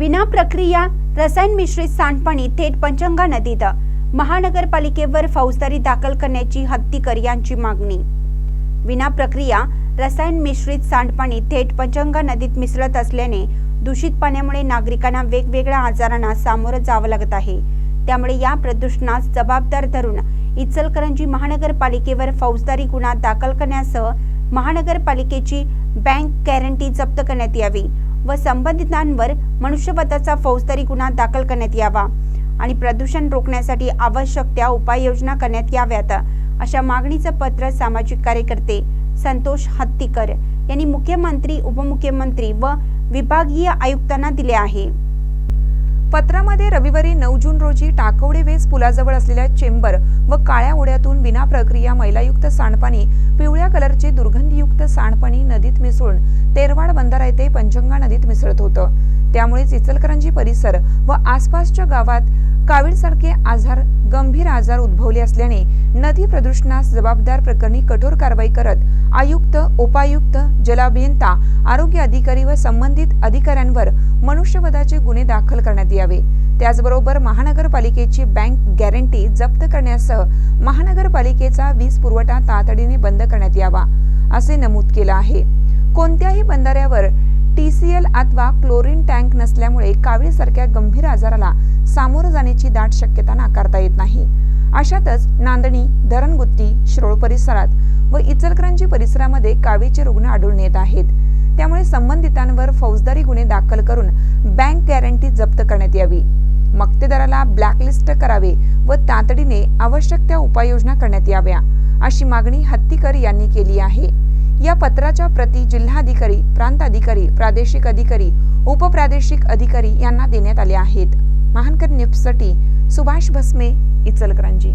विना प्रक्रिया रसायन मिश्रित सांडपाणी थेट पंचंगा नदीत. महानगरपालिकेवर फौजदारी दाखल करण्याची हत्तीकर यांची मागणी. विना प्रक्रिया रसायन मिश्रित सांडपाणी थेट पंचंगा नदीत मिसळत असल्याने दूषित पाण्यामुळे नागरिकांना वेगवेगळ्या आजारांना सामोरं जावं लागत आहे. त्यामुळे या प्रदूषणास जबाबदार धरून इचलकरंजी महानगरपालिकेवर फौजदारी गुन्हा दाखल करण्यासह महानगरपालिकेची बँक गॅरंटी जप्त करण्यात यावी व संबंधितांवर मनुष्यवधाचा फौजदारी गुन्हा दाखल करण्यात यावा आणि प्रदूषण रोखण्यासाठी आवश्यक त्या उपाययोजना करण्यात याव्यात अशा मागणीचं पत्र सामाजिक कार्यकर्ते संतोष हत्तीकर यांनी मुख्यमंत्री उपमुख्यमंत्री व विभागीय आयुक्तांना दिले आहे. पत्रामध्ये रविवारी नऊ जून रोजी पुलाजवळ असलेल्या चेंबर व काळ्या ओढ्यातून विना प्रक्रिया मैलायुक्त सांडपाणी पिवळ्या कलरचे दुर्गंधीयुक्त सांडपाणी नदीत मिसळून तेरवाड बंधारा येथे पंचंगा नदीत मिसळत होतं. त्यामुळे चिचलकरंजी परिसर व आसपासच्या गावात कावीळसारखे आजार गंभीर आजार उद्भवले असल्याने नदी प्रदूषणास जबाबदार प्रकरणी कठोर कारवाई करत आयुक्त उपायुक्त जलाभियंता आरोग्य अधिकारी व संबंधित अधिकाऱ्यांवर मनुष्यवधाचे गुन्हे दाखल करण्यात यावे. त्याचबरोबर महानगरपालिकेची बँक गॅरंटी जप्त करण्यासह महानगरपालिकेचा वीज पुरवठा तातडीने बंद करण्यात यावा असे नमूद केलं आहे. कोणत्याही बंधाऱ्यावर टीसीएल अथवा क्लोरीन नसल्यामुळे कावीळसारख्या गंभीर आजाराला सामोरं जाण्याची दाट शक्यता नाकारता येत नाही. अशातच नांदणी धरणगुत्ती श्रोळ परिसरात व इचलकरंजी परिसरामध्ये कावीचे रुग्ण आढळून येत आहेत. त्यामुळे संबंधितांवर फौजदारी गुन्हे दाखल करून बँक गॅरंटी जप्त करण्यात यावी. मक्तेदाराला ब्लॅकलिस्ट करावे व तातडीने आवश्यक त्या उपाययोजना करण्यात याव्या अशी मागणी हत्तीकर यांनी केली आहे. या पत्राच्या प्रती जिल्हाधिकारी प्रांताधिकारी प्रादेशिक अधिकारी उपप्रादेशिक अधिकारी यांना देण्यात आले आहेत. महानकर न्यूजसाठी सुभाष भस्मे इचलकरंजी.